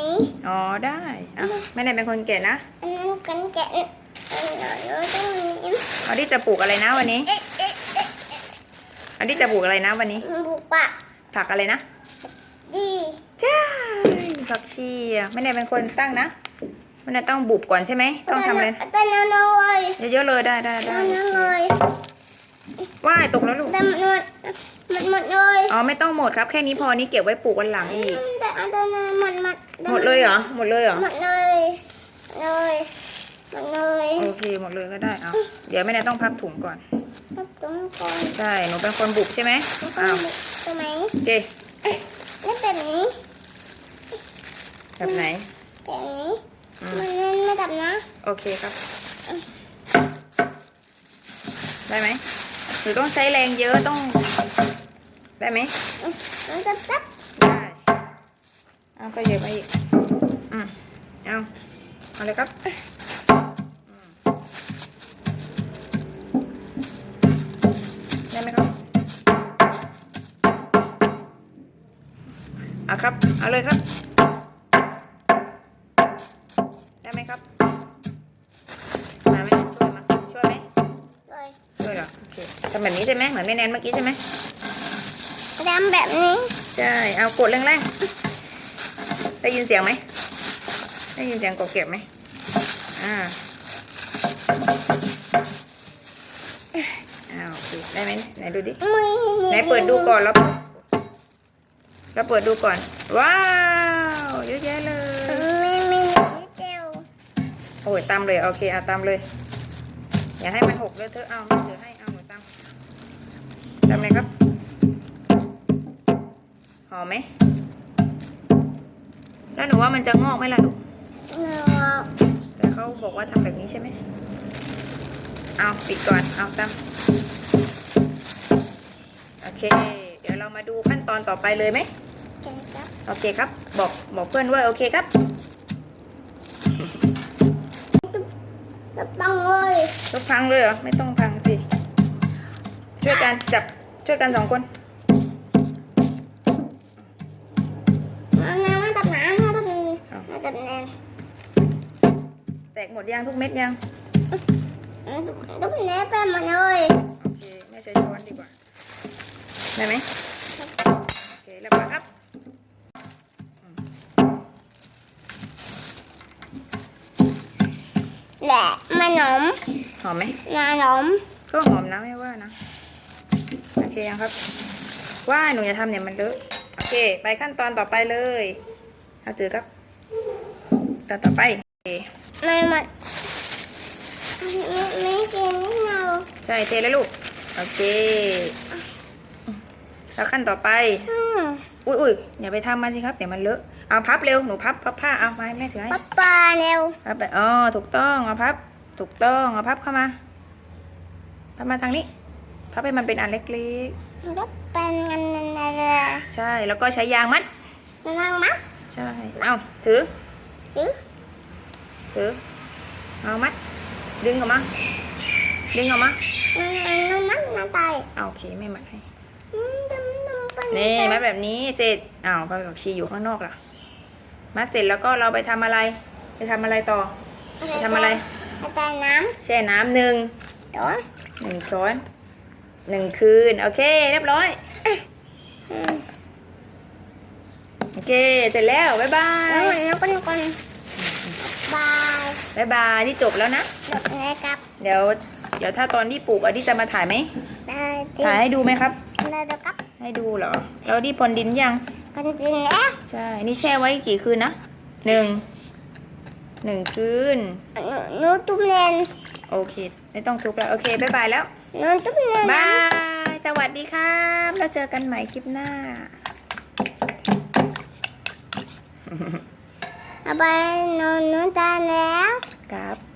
นี้ อ๋อได้อะแม่แนนเป็นคนแกะนะอันนั้นกันแกะอันนั้นหนูต้องนี้เอาที่จะปลูกอะไรนะวันนี้เอ๊ะเอ๊ะเอ๊ะเอาที่จะปลูกอะไรนะวันนี้บุกปะผักอะไรนะ ดีใช่ผักชีอะแม่แนนเป็นคนตั้งนะแม่แนนต้องบุบก่อนใช่ไหมต้องทำอะไรตอนนั้นเลยเยอะๆเลยได้ได้ตได้อนนั้นเลย ว่ายตกแล้วลูก แต่หมดหมดหมดเลยอ๋อไม่ต้องหมดครับแค่นี้พอนี้เก็บไว้ปลูกวันหลังอีก แต่อันนั้นหมดหมดหมดเลยเหรอ หมดเลยเหรอ หมดเลยเลยหมดเลยโอเคหมดเลยก็ได้เอาเดี๋ยวแม่แนนต้องพับถุงก่อนครับตรงก่อนใช่หนูเป็นคนบุบใช่ไหมอ้าวตรงไหนโอเคแล้วแบบนี้แบบไหนแบบนี้มมันไม่ดับนะ โอเคครับ ได้ไหม หรือต้องใช้แรงเยอะต้อง ได้ไหมมันจะดับได้เอาก็เยอะไปอีกอืมเอาเอาเลยครับอืมได้ไหมครับเอาครับ เอาเลยครับ ได้ไหมครับ ช่วยเหรอโอเคทำแบบนี้ใช่ไหมเหมือนแม่แนนเมื่อกี้ใช่ไหมดำแบบนี้ ใช่ เอากดแรงๆ ได้ยินเสียงไหม ได้ยินเสียงกดเก็บไหมอ่าอ้าวโอเคได้ไหมไหนดูดิมือไหนเปิดดูก่อนแล้วเราเปิดดูก่อน ว้าวเยอะแยะเลยมีมีนิดเดียวโอ้ยตามเลย โอเคเอาตามเลย อย่าให้มันหกเลยเธอะเอาไม่ถือให้เอาหนูตามตามเลยครับ หอมไหม แล้วหนูว่ามันจะงอกไหมล่ะลูกเนื้อแต่เขาบอกว่าทำแบบนี้ใช่ไหม เอาปิดก่อน เอาตามโอเค เดี๋ยวเรามาดูขั้นตอนต่อไปเลยไหมแกะครับโอเคครับ บอกบอกเพื่อนด้วยโอเคครับ จะปังเลยยกพังเลยเหรอ ไม่ต้องพังสิ ช่วยกันจับ ช่วยกันสองคนน้ำน้ำมันตับน้ำมันตับมันตับแนนแตกหมดยังทุกเม็ดยังตับแนนไปหมดเลยโอเคแม่ใช้ช้อนดีกว่า ได้ไหมโอเคเรียบร้อยครับ แหละมาหนมหอมไหมมาหนมก็หอมนะไม่ว่านะ โอเคยังครับ ว่าหนูจะทำเนี่ยมันเลอะโอเค ไปขั้นตอนต่อไปเลยเอาถือครับตอนต่อไปโอเคไม่หมดไม่ไม่กินนี่เราใช่เทเลยลูกโอเคแล้วขั้นต่อไปอืมอุ้ยอุ้ยอย่าไปทำมันสิครับเดี๋ยวมันเลอะ เอาพับเร็วหนูพับพับผ้าเอาไม้แม่ถือให้ป๊าปาเร็วพับไปอ๋อถูกต้องเอาพับ ถูกต้องเอาพับเข้ามาพับมาทางนี้พับให้มันเป็นอันเล็กรถเป็นเงินอะไรๆใช่แล้วก็ใช้ยางมัดนั่งมัดใช่เอาถือจื้อถือเอามัดดึงออกมาดึงออกมานั่งนั่งมัดมาตายเอาโอเคแม่มัดให้อืมดำดำเป็นนี่มัดแบบนี้เสร็จอ้าวใบผักชีอยู่ข้างนอกล่ะ มัดเสร็จแล้วก็เราไปทำอะไร ไปทำอะไรต่อไปทำอะไรมาตายน้แช่น้ำหนึ่งำตัวหนึ่งช้อนหนึ่งคืน โอเค เรียบร้อยอืมโอเค เสร็จแล้ว บ๊ายบาแล้วยมันแล้วคนคนบายบ๊ายบายนี่จบแล้วนะจบเลยครับ เดี๋ยว เดี๋ยวถ้าตอนที่ปลูกอดีจะมาถ่ายไหมได้ดีถ่ายให้ดูไหมครับได้แล้วครับ ให้ดูเหรอแล้วที่พรวนดินยังคนจริงแล้วใช่นี่แช่ไว้กี่คืนนะหนึ่งหนึ่งคืนหนูตุ้มเรียนโอเค ไม่ต้องทุกข์แล้วโอเคบ๊ายบายแล้วหนูตุ้มเรียนบายสวัสดีครับแล้วเจอกันใหม่คลิปหน้าเอาไปหนูหนูตายแล้วครับ